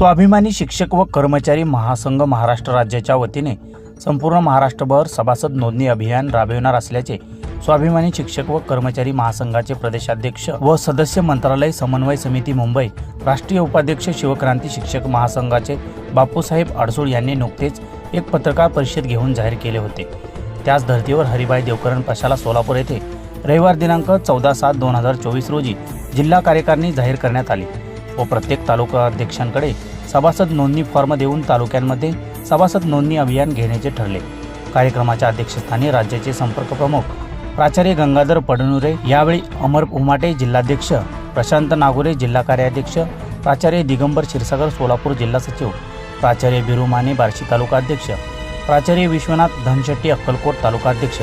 स्वाभिमानी शिक्षक व कर्मचारी महासंघ महाराष्ट्र राज्याच्या वतीने संपूर्ण महाराष्ट्रभर सभासद नोंदणी अभियान राबविणार असल्याचे स्वाभिमानी शिक्षक व कर्मचारी महासंघाचे प्रदेशाध्यक्ष व सदस्य मंत्रालय समन्वय समिती मुंबई राष्ट्रीय उपाध्यक्ष शिवक्रांती शिक्षक महासंघाचे बापूसाहेब अडसूळ यांनी नुकतेच एक पत्रकार परिषद घेऊन जाहीर केले होते. त्याच धर्तीवर हरिभाई देवकरण प्रशाला सोलापूर येथे रविवार दिनांक चौदा सात दोन हजार चोवीस रोजी जिल्हा कार्यकारिणी जाहीर करण्यात आली. व प्रत्येक तालुका अध्यक्षांकडे सभासद नोंदणी फॉर्म देऊन तालुक्यांमध्ये सभासद नोंदणी अभियान घेण्याचे ठरले. कार्यक्रमाच्या अध्यक्षस्थानी राज्याचे संपर्क प्रमुख प्राचार्य गंगाधर पडनुरे यावेळी अमर उमाटे जिल्हाध्यक्ष प्रशांत नागोरे जिल्हा कार्याध्यक्ष प्राचार्य दिगंबर क्षीरसागर सोलापूर जिल्हा सचिव प्राचार्य बिरू माने बार्शी तालुका अध्यक्ष प्राचार्य विश्वनाथ धनशेट्टी अक्कलकोट तालुका अध्यक्ष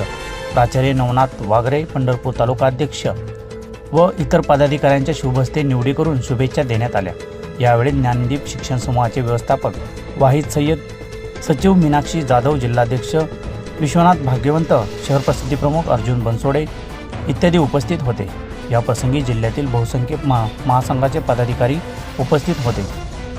प्राचार्य नवनाथ वागरे पंढरपूर तालुका अध्यक्ष व इतर पदाधिकाऱ्यांच्या शुभहस्ते निवडी करून शुभेच्छा देण्यात आल्या. यावेळी ज्ञानदीप शिक्षण समूहाचे व्यवस्थापक वाहिद सय्यद सचिव मीनाक्षी जाधव जिल्हाध्यक्ष विश्वनाथ भाग्यवंत शहर प्रसिद्धी प्रमुख अर्जुन बनसोडे इत्यादी उपस्थित होते. या प्रसंगी जिल्ह्यातील बहुसंख्य महा महासंघाचे पदाधिकारी उपस्थित होते.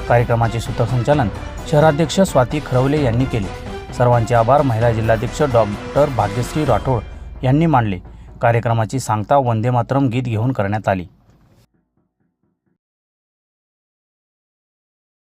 कार्यक्रमाचे सूत्रसंचालन शहराध्यक्ष स्वाती खरवले यांनी केले. सर्वांचे आभार महिला जिल्हाध्यक्ष डॉक्टर भाग्यश्री राठोड यांनी मानले. कार्यक्रमाची सांगता वंदे मातरम गीत घेऊन करण्यात आली.